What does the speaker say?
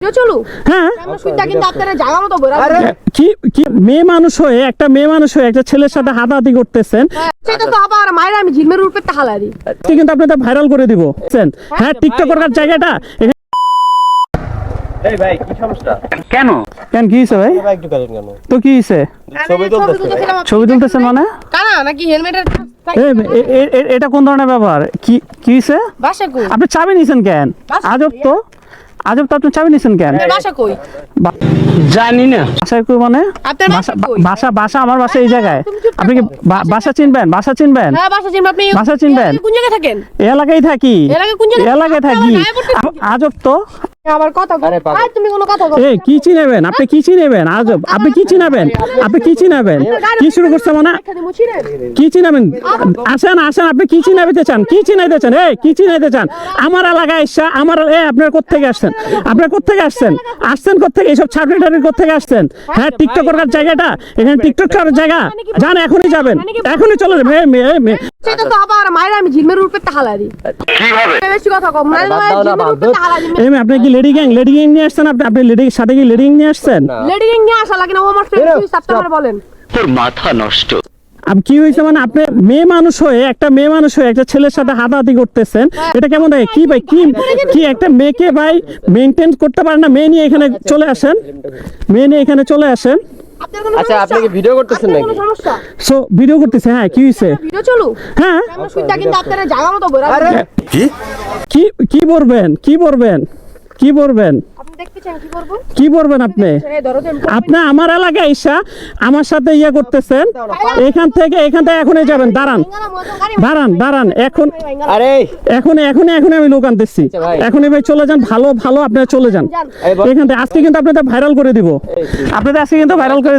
Video হ্যাঁ? কিন্তু আপনারা জায়গা মতো কি কি মেয়ে মানুষ হয়ে একটা মেয়ে মানুষ হয়ে একটা ছেলের সাথে হাতাহাতি করতেছেন? সেটা তো আবার মায়ের আমি ঝিলমের রূপে তাহালারি আজকে কিন্তু আপনি ভাইরাল করে দিব। হ্যাঁ টিকটক করার জায়গাটা এই ভাই কি সমস্যা? কেন? কেন কি হয়েছে ভাই? ভাই একটু করেন কেন? তো কি হয়েছে ছবি তুলতেছে ছবি তুলতেছেন মানে? কানা নাকি হেলমেটের এটা কোন ধরনের ব্যাপার কি কি হয়েছে আপনি চাবি নিছেন কেন? আজব তো। আজব তো আপনি চাবি নিছেন কেন? বাসা কই? জানি না। বাসা কই মানে? আপনার বাসা বাসা আমার বাসা এই জায়গায়। আপনি কি বাসা চিনবেন? বাসা চিনবেন? হ্যাঁ বাসা চিনবেন আপনি বাসা চিনবেন? কোন জায়গায় থাকেন? এলাকায় থাকি। এলাকায় কোন জায়গায়? এলাকায় থাকি। আজব তো। আমার কথা আরে তুমি কোনো কথা বল এ কি চিনেবেন? আপনি কি চিনেবেন? আজব। আপনি কি চিনাবেন? আপনি কি চিনাবেন? কি শুরু করছে মানে? কি চিনাবেন? আসেন আসেন আপনি কি চিনাইতে চান? কি চিনাইতে চান? এই কি চিনাইতে চান? আমার এলাকায় এসে আমার এ আপনার কোত্থেকে আসছেন? আপনার কোত্থেকে আসছেন? আসছেন কোত্থেকে? এইসব ছাড়ি টাড়ি কোত্থেকে আসছেন? হ্যাঁ টিকটক করার জায়গাটা? এখানে টিকটক করার জায়গা? যান এখনই যাবেন। এখনই চলে যাবেন। সেটা তো আবার মায়ের আমি ঝিলমের কীভাবে? বেশি কথা কম এই আপনি কি লেডি গ্যাং লেডি গ্যাং নিয়ে আসছেন আপনি? আপনি লেডি সাথে কি লেডি গ্যাং নিয়ে আসছেন? লেডি গ্যাং নিয়ে আসা লাগে না ও আমার ফ্রেন্ড বেরো, তুই সাবস্ক্রাইবার বলেন। আপ কি হয়েছে মানে আপনি মেয়ে মানুষ হয়ে একটা মেয়ে মানুষ হয়ে একটা ছেলের সাথে হাতাহাতি করতেছেন এটা কেমন হয় কি ভাই কি কি একটা মেয়েকে ভাই মেনটেন করতে পারেন না মেয়ে নিয়ে এখানে চলে আসেন? মেয়ে নিয়ে এখানে চলে আসেন? আচ্ছা, আপনি কি ভিডিও করতেছেন নাকি? সো ভিডিও করতেছে হ্যাঁ কি হয়েছে? ভিডিও চলু হ্যাঁ। কিন্তু আপনারা জায়গা মতো কি কি বলবেন? কি বলবেন? কি চান কি পড়বেন বলবেন আপনি? আপনি আমার এলাকায় ঈশা আমার সাথে ইয়ে করতেছেন। এখান থেকে এখান থেকে এখনই যাবেন দাঁড়ান। দাঁড়ান দাঁড়ান এখন আরে এখন এখন এখন আমি লোক আনতেছি। এখন এবার এখনই ভাই চলে যান ভালো ভালো আপনারা চলে যান। এখান থেকে আজকে কিন্তু আপনাদের ভাইরাল করে দিব। আপনাদের আজকে কিন্তু ভাইরাল করে দিব।